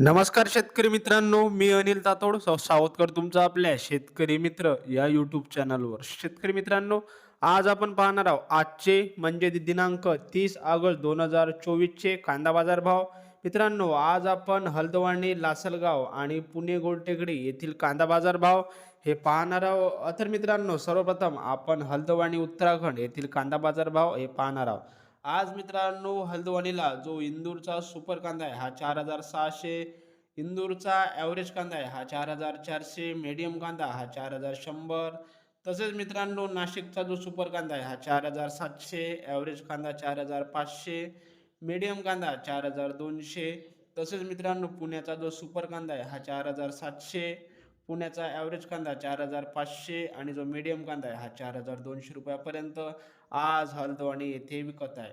नमस्कार शेतकरी मित्रांनो मी अनिल तातोड सा- सावतकर तुमचा आपल्या शेतकरी मित्र या यूट्यूब चॅनलवर शेतकरी मित्रांनो आज आपण पाहणार आहोत आजचे म्हणजे दिनांक तीस ऑगस्ट दोन हजार चोवीसचे कांदा बाजार भाव. मित्रांनो आज आपण हलदवाणी लासलगाव आणि पुणे गोलटेकडी येथील कांदा बाजार भाव हे पाहणार आहोत. तर मित्रांनो सर्वप्रथम आपण हलदवाणी उत्तराखंड येथील कांदा बाजार भाव हे पाहणार आहोत. आज मित्रांनो हल्दवाणीला जो इंदूरचा सुपर कांदा आहे हा चार हजार सहाशे इंदूरचा ॲव्हरेज कांदा आहे हा चार हजार चारशे मीडियम कांदा हा चार हजार शंभर. तसेच मित्रांनो नाशिकचा जो सुपर कांदा आहे हा चार हजार सातशे ॲव्हरेज कांदा चार हजार पाचशे मीडियम कांदा चार हजार दोनशे. तसेच मित्रांनो पुण्याचा जो सुपर कांदा आहे हा चार हजार सातशे. पुण्याचा ॲव्हरेज कांदा चार हजार पाचशे आणि जो मीडियम कांदा आहे हा चार हजार दोनशे रुपयापर्यंत आज हलदवाणी येथे विकत आहे.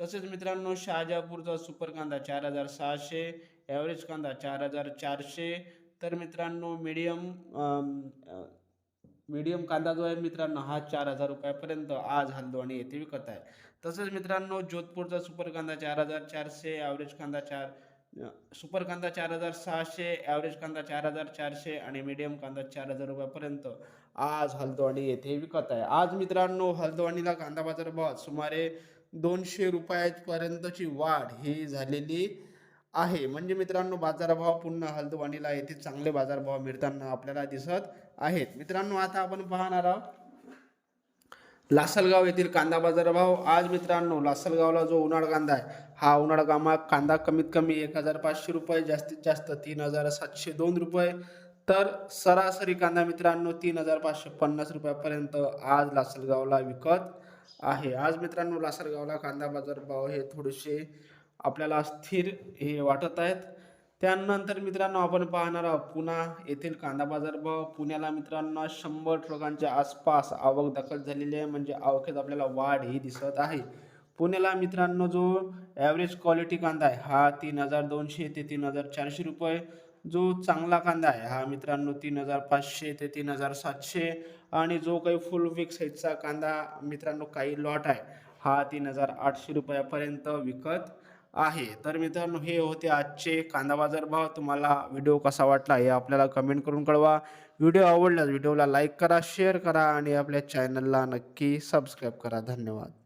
तसेच मित्रांनो शहाजापूरचा सुपर कांदा चार हजार सहाशे ॲव्हरेज कांदा चार हजार चारशे. तर मित्रांनो मीडियम मीडियम कांदा जो आहे मित्रांनो हा चार हजार रुपयापर्यंत आज हलदवाणी येथे विकत आहे. तसेच मित्रांनो जोधपूरचा सुपर कांदा चार हजार चारशे ॲव्हरेज कांदा चार सुपर कांदा चार हजार सहाशे ॲव्हरेज कांदा चार हजार चारशे आणि मीडियम कांदा चार हजार रुपयापर्यंत. आज हलदवाणी येथे विकत आहे. आज मित्रांनो हलदवाणीला कांदा बाजार भावात सुमारे दोनशे रुपयापर्यंतची वाढ ही झालेली आहे. म्हणजे मित्रांनो बाजारभाव पुन्हा हलदवाणीला येथे चांगले बाजारभाव मिळताना आपल्याला दिसत आहेत. मित्रांनो आता आपण पाहणार आहोत लासलगाव येथील कांदा बाजारभाव. आज मित्रांनो लासलगावला जो उन्हाळ कांदा आहे हा उन्हाळ कामा कांदा कमीत कमी एक हजार पाचशे रुपये जास्तीत जास्त तीन हजार सातशे दोन रुपये. तर सरासरी कांदा मित्रांनो तीन हजार पाचशे पन्नास रुपयापर्यंत आज लासलगावला विकत आहे. आज मित्रांनो लासलगावला कांदा बाजार भाव हे थोडेसे आपल्याला स्थिर हे वाटत आहेत. त्यानंतर मित्रांनो आपण पाहणार आहोत पुणा येथील कांदा बाजार भाव. पुण्याला मित्रांनो शंभर ट्रकांच्या आसपास आवक दाखल झालेली आहे. म्हणजे आवकेत आपल्याला वाढ ही दिसत आहे. पुण्याला मित्रांनो जो ॲव्हरेज क्वालिटी कांदा आहे हा तीन हजार दोनशे ते तीन हजार चारशे रुपये. जो चांगला कांदा आहे हा मित्रांनो तीन हजार पाचशे ते तीन हजार सातशे. आणि जो काही फुल विक साईजचा कांदा मित्रांनो काही लॉट आहे हा तीन हजार आठशे रुपयापर्यंत विकत आहे. तर मित्रांनो हे होते आजचे कांदा बाजार भाव. तुम्हाला व्हिडिओ कसा वाटला हे आपल्याला कमेंट करून कळवा. व्हिडिओ आवडल्यास व्हिडिओला लाईक करा शेअर करा आणि आपल्या चॅनलला नक्की सबस्क्राईब करा. धन्यवाद.